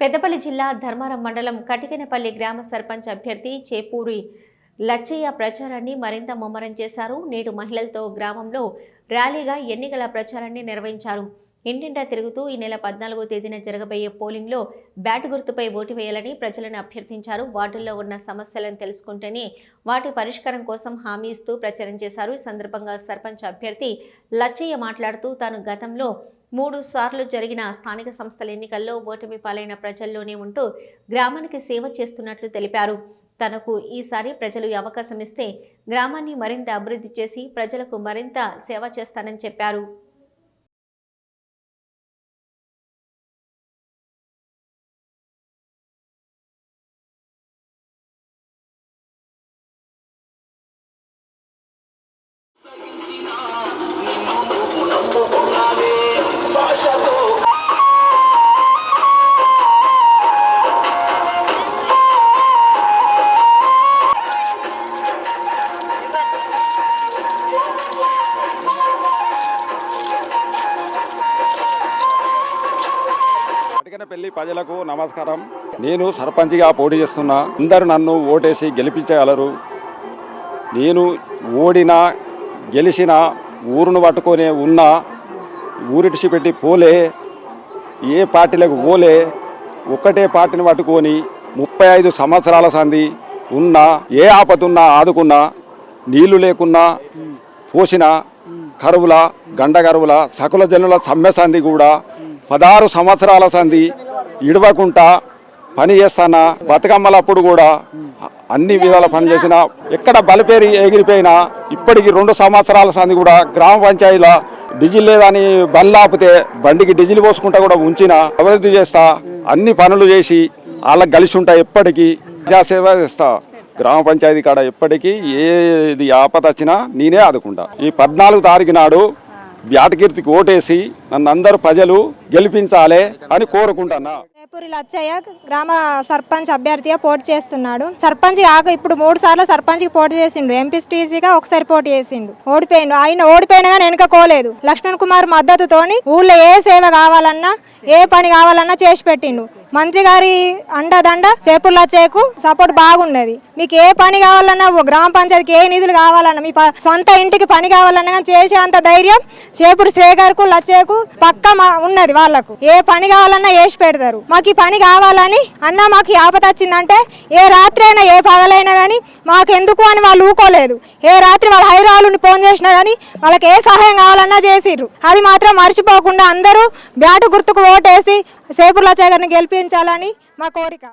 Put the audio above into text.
పెద్దపల్లి జిల్లా ధర్మారం మండలం కటికెనపల్లి గ్రామ సర్పంచ్ అభ్యర్థి చేపూరి లచ్చయ్య ప్రచారాన్ని మరింత ముమ్మరం చేశారు. నేడు మహిళలతో గ్రామంలో ర్యాలీగా ఎన్నికల ప్రచారాన్ని నిర్వహించారు. ఇంటింటా తిరుగుతూ ఈ నెల పద్నాలుగో తేదీన జరగబోయే పోలింగ్లో బ్యాట్ గుర్తుపై ఓటు వేయాలని ప్రజలను అభ్యర్థించారు. వార్డుల్లో ఉన్న సమస్యలను తెలుసుకుంటేనే వాటి పరిష్కారం కోసం హామీ ఇస్తూ ప్రచారం చేశారు. ఈ సందర్భంగా సర్పంచ్ అభ్యర్థి లచ్చయ్య మాట్లాడుతూ తాను గతంలో మూడు సార్లు జరిగిన స్థానిక సంస్థల ఎన్నికల్లో ఓటమి పాలైన ప్రజల్లోనే ఉంటూ గ్రామానికి సేవ చేస్తున్నట్లు తెలిపారు. తనకు ఈసారి ప్రజలు అవకాశం ఇస్తే గ్రామాన్ని మరింత అభివృద్ధి చేసి ప్రజలకు మరింత సేవ చేస్తానని చెప్పారు. పెళ్ళి ప్రజలకు నమస్కారం. నేను సర్పంచ్గా పోటీ చేస్తున్నా. అందరు నన్ను ఓటేసి గెలిపించగలరు. నేను ఓడినా గెలిచిన ఊరును పట్టుకొని ఉన్న ఊరిటిసి పెట్టి పోలే ఏ పార్టీలకు పోలే ఒక్కటే పార్టీని పట్టుకొని ముప్పై ఐదు సంవత్సరాల సంది ఉన్నా ఏ ఆపతున్నా ఆదుకున్నా నీళ్ళు లేకున్నా పోసిన కరువుల గండగరువుల సకుల జనుల సమ్మె సంధి కూడా పదహారు సంవత్సరాల సంధి ఇడవకుండా పని చేస్తానా బతుకమ్మలప్పుడు కూడా అన్ని విధాల పని చేసిన ఎక్కడ బలిపేరి ఎగిరిపోయినా ఇప్పటికి రెండు సంవత్సరాల సంది కూడా గ్రామ పంచాయతీల డీజిల్ లేదని బండ్లు ఆపితే బండికి డీజిల్ పోసుకుంటా కూడా ఉంచిన అభివృద్ధి చేస్తా అన్ని పనులు చేసి వాళ్ళకి కలిసి ఉంటా ఎప్పటికీ. ప్రజాసేవ చేస్తా. గ్రామ పంచాయతీ కాడ ఎప్పటికీ ఏది ఆపద వచ్చినా నేనే ఆదుకుంటా. ఈ పద్నాలుగు తారీఖు నాడు వ్యాటకీర్తికి ఓటేసి నన్ను అందరూ ప్రజలు గెలిపించాలి అని కోరుకుంటున్నా. జయపూరి లచ్చయ్య గ్రామ సర్పంచ్ అభ్యర్థిగా పోటీ చేస్తున్నాడు. సర్పంచ్ కాక ఇప్పుడు మూడు సార్లు సర్పంచ్కి పోటీ చేసిండు. ఎంపీటీసీగా ఒకసారి పోటీ చేసిండు. ఓడిపోయిండు. ఆయన ఓడిపోయినా కానీ వెనుకపోలేదు లక్ష్మణ్ కుమార్ మద్దతుతోని ఊళ్ళో ఏ సేవ కావాలన్నా ఏ పని కావాలన్నా చేసి పెట్టిండు. మంత్రి గారి అండదండ చేపుల్లా చేకు సపోర్ట్ బాగున్నది మీకు ఏ పని కావాలన్నా గ్రామ పంచాయతీకి ఏ నిధులు కావాలన్నా మీ సొంత ఇంటికి పని కావాలన్నా కానీ చేసే అంత ధైర్యం చేపూరు శ్రేయగారుకు లచ్చేకు పక్క ఉన్నది వాళ్ళకు. ఏ పని కావాలన్నా వేసి పెడతారు. మాకు ఈ పని కావాలని అన్న మాకు ఆపత ఆపద వచ్చిందంటే ఏ రాత్రి అయినా ఏ పగలైనా కానీ మాకు ఎందుకు అని వాళ్ళు ఊకోలేదు. ఏ రాత్రి వాళ్ళ హైదరాబాద్ని ఫోన్ చేసినా కానీ వాళ్ళకి ఏ సహాయం కావాలన్నా చేసిర్రు. అది మాత్రం మర్చిపోకుండా అందరూ బ్యాటు గుర్తుకు ఓటేసి సేపుర్ల గారిని గెలిపించాలని మా కోరిక.